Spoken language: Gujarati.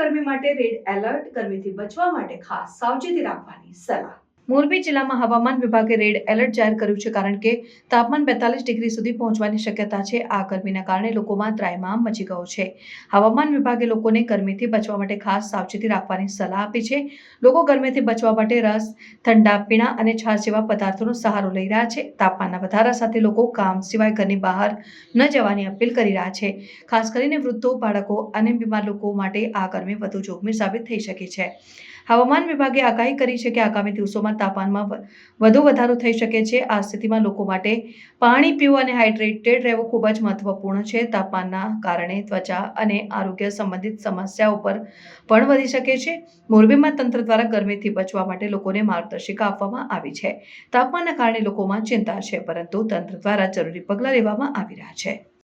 મોરબી માટે રેડ એલર્ટ ગરમીથી બચવા માટે ખાસ સાવચેતી રાખવાની સલાહ. મોરબી જિલ્લામાં હવામાન વિભાગે રેડ એલર્ટ જાહેર કર્યું છે કારણ કે તાપમાન બેતાલીસ ડિગ્રી સુધી પહોંચવાની શક્યતા છે. આ ગરમીના કારણે લોકોમાં ત્રાયમામ મચી ગયો છે. હવામાન વિભાગે લોકોને ગરમીથી બચવા માટે ખાસ સાવચેતી રાખવાની સલાહ આપી છે. લોકો ગરમીથી બચવા માટે રસ, ઠંડા પીણા અને છાશ જેવા પદાર્થોનો સહારો લઈ રહ્યા છે. તાપમાનના વધારા સાથે લોકો કામ સિવાય ઘરની બહાર ન જવાની અપીલ કરી રહ્યા છે. ખાસ કરીને વૃદ્ધો, બાળકો અને બીમાર લોકો માટે આ ગરમી વધુ જોખમી સાબિત થઈ શકે છે. હવામાન વિભાગે આગાહી કરી છે કે આગામી દિવસોમાં તાપમાનમાં વધુ વધારો થઈ શકે છે. આ સ્થિતિમાં લોકો માટે પાણી પીવું અને હાઇડ્રેટેડ રહેવું ખૂબ જ મહત્વપૂર્ણ છે. તાપમાનના કારણે ત્વચા અને આરોગ્ય સંબંધિત સમસ્યાઓ પર પણ વધી શકે છે. મોરબીમાં તંત્ર દ્વારા ગરમીથી બચવા માટે લોકોને માર્ગદર્શિકા આપવામાં આવી છે. તાપમાનના કારણે લોકોમાં ચિંતા છે, પરંતુ તંત્ર દ્વારા જરૂરી પગલાં લેવામાં આવી રહ્યા છે.